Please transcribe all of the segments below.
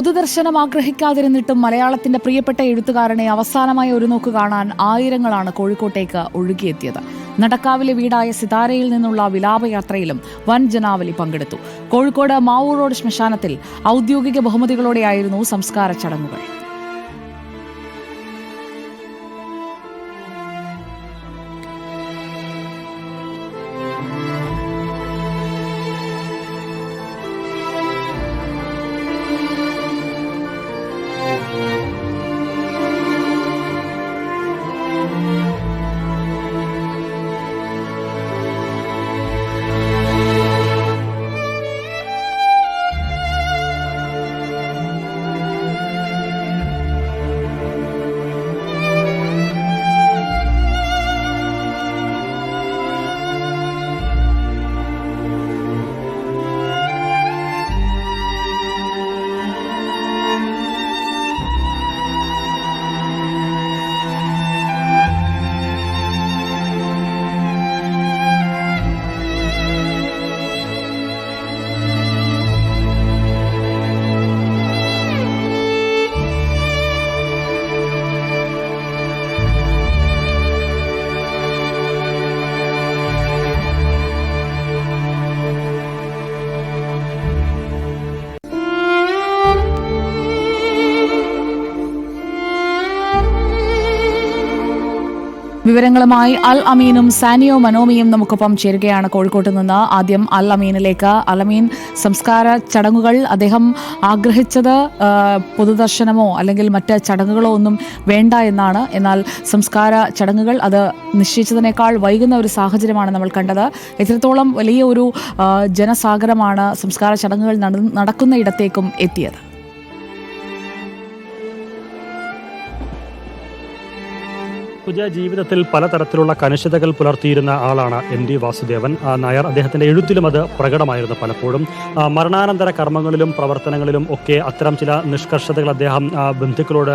പൊതുദർശനം ആഗ്രഹിക്കാതിരുന്നിട്ടും മലയാളത്തിന്റെ പ്രിയപ്പെട്ട എഴുത്തുകാരനെ അവസാനമായി ഒരു നോക്ക് കാണാൻ ആയിരങ്ങളാണ് കോഴിക്കോട്ടേക്ക് ഒഴുകിയെത്തിയത്. നടക്കാവിലെ വീടായ സിതാരയിൽ നിന്നുള്ള വിലാപയാത്രയിലും വൻ ജനാവലി പങ്കെടുത്തു. കോഴിക്കോട് മാവൂർ റോഡ് ശ്മശാനത്തിൽ ഔദ്യോഗിക ബഹുമതികളോടെയായിരുന്നു സംസ്കാര ചടങ്ങുകൾ. വിവരങ്ങളുമായി അൽ അമീനും സാനിയോ മനോമിയും നമുക്കൊപ്പം ചേരുകയാണ്. കോഴിക്കോട്ട് നിന്ന് ആദ്യം അൽ അമീനിലേക്ക്. അൽ അമീൻ സംസ്കാര ചടങ്ങുകൾ അദ്ദേഹം ആഗ്രഹിച്ചത് പൊതുദർശനമോ അല്ലെങ്കിൽ മറ്റ് ചടങ്ങുകളോ ഒന്നും വേണ്ട എന്നാണ്. എന്നാൽ സംസ്കാര ചടങ്ങുകൾ അത് നിശ്ചയിച്ചതിനേക്കാൾ വൈകുന്ന ഒരു സാഹചര്യമാണ് നമ്മൾ കണ്ടത്. എത്രത്തോളം വലിയ ഒരു ജനസാഗരമാണ് സംസ്കാര ചടങ്ങുകൾ നട- നടക്കുന്ന ഇടത്തേക്കും എത്തിയത്. പുതിയ ജീവിതത്തിൽ പലതരത്തിലുള്ള കനിഷ്ഠതകൾ പുലർത്തിയിരുന്ന ആളാണ് എം ഡി വാസുദേവൻ. നായർ അദ്ദേഹത്തിന്റെ എഴുത്തിലും അത് പ്രകടമായിരുന്നു പലപ്പോഴും. മരണാനന്തര കർമ്മങ്ങളിലും പ്രവർത്തനങ്ങളിലും ഒക്കെ അത്തരം ചില നിഷ്കർഷതകൾ അദ്ദേഹം ബന്ധുക്കളോട്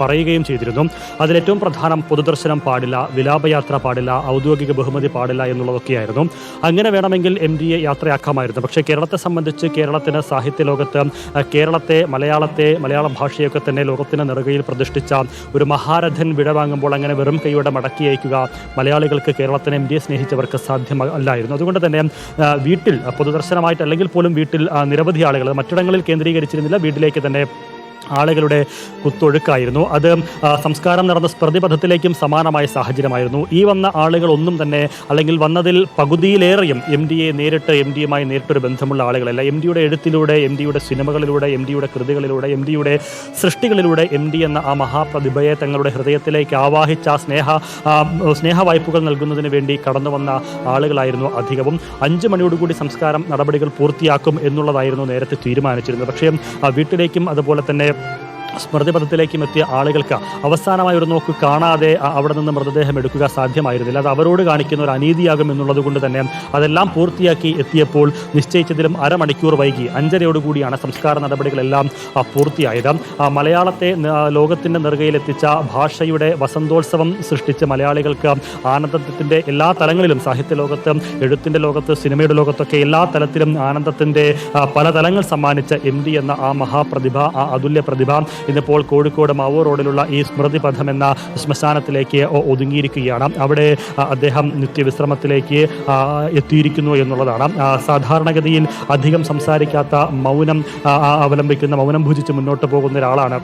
പറയുകയും ചെയ്തിരുന്നു. അതിലേറ്റവും പ്രധാനം പൊതുദർശനം പാടില്ല വിലാപയാത്ര പാടില്ല ഔദ്യോഗിക ബഹുമതി പാടില്ല എന്നുള്ളതൊക്കെയായിരുന്നു. അങ്ങനെ വേണമെങ്കിൽ എം ഡിയെ യാത്രയാക്കാമായിരുന്നു. പക്ഷേ കേരളത്തെ സംബന്ധിച്ച് കേരളത്തിന് സാഹിത്യ ലോകത്ത് കേരളത്തെ മലയാളത്തെ മലയാള ഭാഷയൊക്കെ തന്നെ ലോകത്തിന് നെറുകയിൽ പ്രതിഷ്ഠിച്ച ഒരു മഹാരഥൻ വിടവാങ്ങുമ്പോൾ അങ്ങനെ വെറും കൈയോടെ മടക്കി അയക്കുക. മലയാളികൾക്ക് കേരളത്തിനെ ഡിയെ സ്നേഹിച്ചവർക്ക് സാധ്യമല്ലായിരുന്നു. അതുകൊണ്ട് തന്നെ വീട്ടിൽ പൊതുദർശനമായിട്ട് അല്ലെങ്കിൽ പോലും വീട്ടിൽ നിരവധി ആളുകൾ മറ്റിടങ്ങളിൽ കേന്ദ്രീകരിച്ചിരുന്നില്ല. വീട്ടിലേക്ക് തന്നെ ആളുകളുടെ കുത്തൊഴുക്കായിരുന്നു. അത് സംസ്കാരം നടന്ന സ്മൃതിപഥത്തിലേക്കും സമാനമായ സാഹചര്യമായിരുന്നു. ഈ വന്ന ആളുകൾ ഒന്നും തന്നെ അല്ലെങ്കിൽ വന്നതിൽ പകുതിയിലേറെയും എം ഡിയെ നേരിട്ട് എം ഡിയുമായി നേരിട്ടൊരു ബന്ധമുള്ള ആളുകളല്ല. എം ഡിയുടെ എഴുത്തിലൂടെ എം ഡിയുടെ സിനിമകളിലൂടെ എം ഡിയുടെ കൃതികളിലൂടെ എം ഡിയുടെ സൃഷ്ടികളിലൂടെ എം ഡി എന്ന ആ മഹാപ്രതിഭയെ തങ്ങളുടെ ഹൃദയത്തിലേക്ക് ആവാഹിച്ച സ്നേഹ സ്നേഹ വായ്പകൾ നൽകുന്നതിന് വേണ്ടി കടന്നു വന്ന ആളുകളായിരുന്നു അധികവും. അഞ്ച് മണിയോടുകൂടി സംസ്കാരം നടപടികൾ പൂർത്തിയാക്കും എന്നുള്ളതായിരുന്നു നേരത്തെ തീരുമാനിച്ചിരുന്നത്. പക്ഷേ വീട്ടിലേക്കും അതുപോലെ തന്നെ you സ്മൃതിപഥത്തിലേക്കും എത്തിയ ആളുകൾക്ക് അവസാനമായി ഒരു നോക്ക് കാണാതെ അവിടെ നിന്ന് മൃതദേഹം എടുക്കുക സാധ്യമായിരുന്നില്ല. അത് അവരോട് കാണിക്കുന്ന ഒരു അനീതിയാകും എന്നുള്ളത് കൊണ്ട് തന്നെ അതെല്ലാം പൂർത്തിയാക്കി എത്തിയപ്പോൾ നിശ്ചയിച്ചതിലും അരമണിക്കൂർ വൈകി. അഞ്ചരയോടുകൂടിയാണ് സംസ്കാര നടപടികളെല്ലാം പൂർത്തിയായത്. മലയാളത്തെ ലോകത്തിന്റെ നെറുകയിലെത്തിച്ച ഭാഷയുടെ വസന്തോത്സവം സൃഷ്ടിച്ച മലയാളികൾക്ക് ആനന്ദത്തിന്റെ എല്ലാ തലങ്ങളിലും സാഹിത്യ ലോകത്ത് എഴുത്തിന്റെ ലോകത്ത് സിനിമയുടെ ലോകത്തൊക്കെ എല്ലാ തലത്തിലും ആനന്ദത്തിന്റെ പല തലങ്ങൾ സമ്മാനിച്ച എം ഡി എന്ന ആ മഹാപ്രതിഭ ആ അതുല്യ പ്രതിഭ ഇന്നിപ്പോൾ കോഴിക്കോട് മാവൂർ റോഡിലുള്ള ഈ സ്മൃതി പഥം എന്ന ശ്മശാനത്തിലേക്ക് ഒതുങ്ങിയിരിക്കുകയാണ്. അവിടെ അദ്ദേഹം നിത്യവിശ്രമത്തിലേക്ക് എത്തിയിരിക്കുന്നു എന്നുള്ളതാണ്. സാധാരണഗതിയിൽ അധികം സംസാരിക്കാത്ത മൗനം അവലംബിക്കുന്ന മൗനം ഭുജിച്ച് മുന്നോട്ട് പോകുന്ന ഒരാളാണ്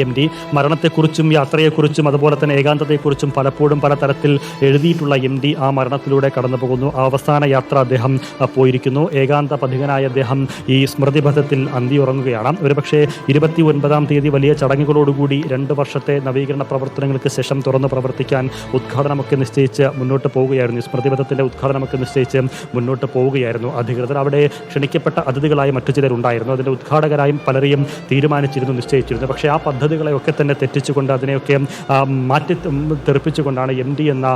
എം ഡി മരണത്തെക്കുറിച്ചും യാത്രയെക്കുറിച്ചും അതുപോലെ തന്നെ ഏകാന്തതയെക്കുറിച്ചും പലപ്പോഴും പലതരത്തിൽ എഴുതിയിട്ടുള്ള എം ഡി ആ മരണത്തിലൂടെ കടന്നു പോകുന്നു അവസാന യാത്ര അദ്ദേഹം പോയിരിക്കുന്നു. ഏകാന്ത പഥികനായ അദ്ദേഹം ഈ സ്മൃതിപഥത്തിൽ അന്തിയുറങ്ങുകയാണ്. ഒരുപക്ഷെ ഇരുപത്തി ഒൻപതാം തീയതി വലിയ ചടങ്ങുകളോടുകൂടി രണ്ട് വർഷത്തെ നവീകരണ പ്രവർത്തനങ്ങൾക്ക് ശേഷം തുറന്ന് പ്രവർത്തിക്കാൻ ഉദ്ഘാടനമൊക്കെ നിശ്ചയിച്ച് മുന്നോട്ട് പോവുകയായിരുന്നു. സ്മൃതിപഥത്തിന്റെ ഉദ്ഘാടനമൊക്കെ നിശ്ചയിച്ച് മുന്നോട്ട് പോവുകയായിരുന്നു അധികൃതർ. അവിടെ ക്ഷണിക്കപ്പെട്ട അതിഥികളായി മറ്റു ചിലരുണ്ടായിരുന്നു. അതിന്റെ ഉദ്ഘാടകരായും പലരെയും തീരുമാനിച്ചിരുന്നു നിശ്ചയിച്ചിരുന്നു. പക്ഷേ ആ പദ്ധതികളെയൊക്കെ തന്നെ തെറ്റിച്ചുകൊണ്ട് അതിനെയൊക്കെ മാറ്റി തെറിപ്പിച്ചുകൊണ്ടാണ് എം ഡി എന്ന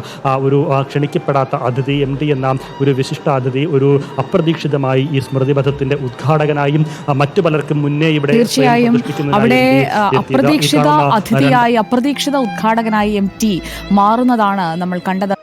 ഒരു ക്ഷണിക്കപ്പെടാത്ത അതിഥി എം ഡി എന്ന ഒരു വിശിഷ്ട അതിഥി ഒരു അപ്രതീക്ഷിതമായി ഈ സ്മൃതിപഥത്തിന്റെ ഉദ്ഘാടകനായും മറ്റു പലർക്കും മുന്നേ ഇവിടെ തീർച്ചയായും. അവിടെ അപ്രതീക്ഷിത അതിഥിയായി അപ്രതീക്ഷിത ഉദ്ഘാടകനായി എം ടി മാറുന്നതാണ് നമ്മൾ കണ്ടത്.